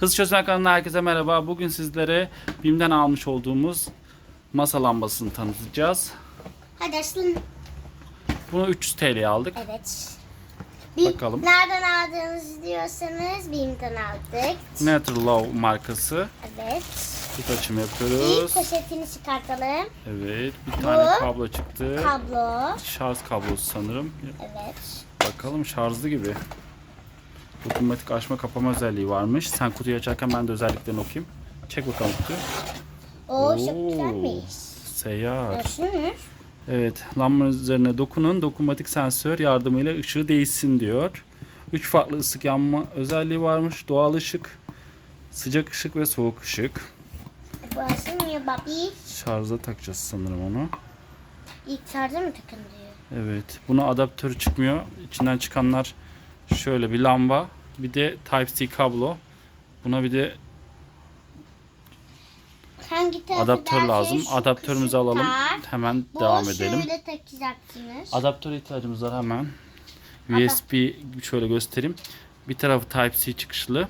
Hız Çözme kanalına herkese merhaba. Bugün sizlere BİM'den almış olduğumuz masa lambasını tanıtacağız. Hadi açalım. Bunu 300 TL'ye aldık. Evet. Bakalım. Nereden aldığınızı diyorsanız BİM'den aldık. Naturlaw markası. Evet. Kutu açım İlk yapıyoruz. poşetini çıkartalım. Evet. Bir tane Bu kablo çıktı. Kablo. Şarj kablosu sanırım. Evet. Bakalım şarjlı gibi. Dokunmatik açma kapama özelliği varmış. Sen kutuyu açarken ben de özelliklerini okuyayım. Çek bakalım kutuyu. Oo, çok güzelmiş. Seyyar. Görsünüz. Evet, lambanın üzerine dokunun. Dokunmatik sensör yardımıyla ışığı değişsin diyor. Üç farklı ısık yanma özelliği varmış. Doğal ışık, sıcak ışık ve soğuk ışık. Bu açılmıyor babi. Şarja takacağız sanırım onu. İlk şarja mı takın diyor. Evet, buna adaptörü çıkmıyor. İçinden çıkanlar şöyle bir lamba, bir de Type-C kablo. Buna bir de Hangi tarafı adaptör lazım. şu Adaptörümüzü kısım alalım. Hemen Bu devam edelim. şöyle takacaksınız. Adaptöre ihtiyacımız var hemen. USB şöyle göstereyim. Bir tarafı Type-C çıkışlı.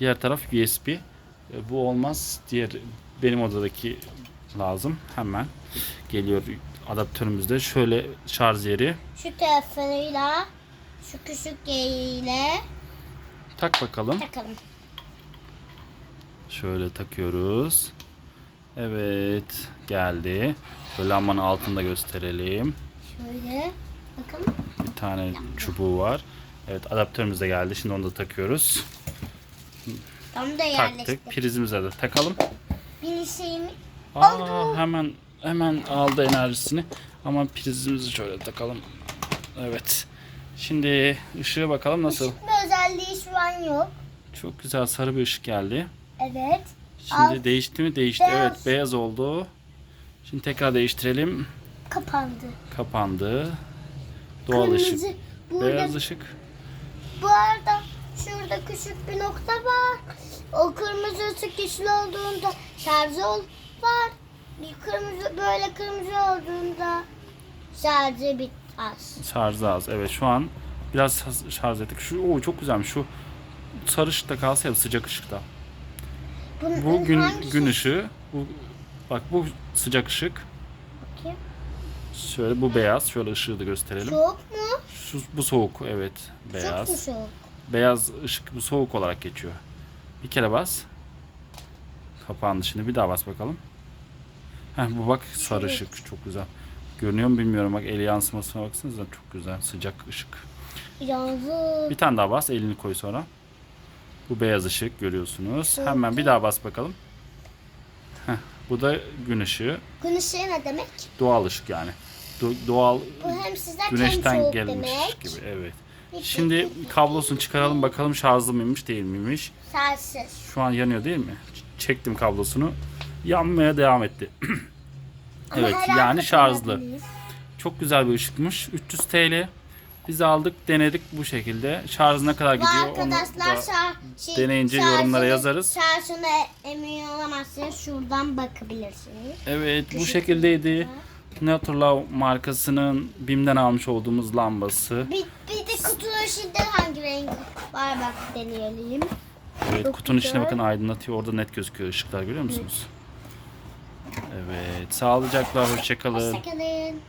Diğer taraf USB. E, Bu olmaz. Diğer benim odadaki lazım. Hemen geliyor adaptörümüzde. Şöyle şarj yeri. Şu tarafıyla şu küçük yeriyle Tak bakalım. takalım. Şöyle takıyoruz. Evet geldi. Şöyle lambanın altında gösterelim. Şöyle. Bakın. Bir tane çubuğu var. Evet adaptörümüz de geldi. Şimdi onu da takıyoruz. Tam da. Taktık. Prizimize de takalım. Bir şeyimi Aa, hemen hemen aldı enerjisini. Ama prizimizi şöyle takalım. Evet. Şimdi ışığı bakalım nasıl. bir özelliği şu an yok. Çok güzel sarı bir ışık geldi. Evet. Şimdi Al. değişti mi? Değişti. Beyaz. Evet, beyaz oldu. Şimdi tekrar değiştirelim. Kapandı. Kapandı. Doğal Kırmızı. ışık. Burada, Beyaz ışık. Bu arada şurada küçük bir nokta var. O kırmızı ışık yeşil olduğunda şarjı ol var. Bir kırmızı böyle kırmızı olduğunda şarjı bitmez. Şarjı az. Evet şu an biraz şarj ettik. Şu o çok güzelmiş. Şu sarı ışıkta kalsa ya sıcak ışıkta. Bunun Bu gün hangisi? gün ışığı. Bu bak bu sıcak ışık. Bakayım. Şöyle bu beyaz. Şöyle ışığı da gösterelim. Soğuk mu? Şu, bu soğuk evet. Çok mu Beyaz. soğuk? Beyaz ışık bu soğuk olarak geçiyor. Bir kere bas. Kapağın dışını bir daha bas bakalım. Heh, bu bak sarı Evet. ışık çok güzel. Görünüyor mu bilmiyorum bak el yansımasına baksanıza çok güzel sıcak ışık. Yazık. Bir tane daha bas elini koy sonra. Bu beyaz ışık görüyorsunuz. Soğuk Hemen bir daha bas bakalım. Heh, bu da gün ışığı. Gün ışığı ne demek? Doğal ışık yani. Do- doğal Bu hem sizden hem güneşten soğuk gelmiş demek. gibi evet. Şimdi kablosunu çıkaralım bakalım şarjlı mıymış değil miymiş. Şarjsız. Şu an yanıyor değil mi? Ç- Çektim kablosunu. Yanmaya devam etti. Evet yani şarjlı. Çok güzel bir ışıkmış. 300 TL. Biz aldık denedik bu şekilde. Şarj ne kadar gidiyor onu arkadaşlar da şar- şey, deneyince şarjını- yorumlara yazarız. Şarjını emin olamazsınız. Şuradan bakabilirsiniz. Evet bu şekildeydi. Naturlaw markasının BİM'den almış olduğumuz lambası. Bir, bir de kutunun içinde hangi renk var bak deneyelim. Evet kutunun içine bakın aydınlatıyor. Orada net gözüküyor ışıklar görüyor musunuz? Evet sağlıcakla hoşçakalın. Hoşçakalın.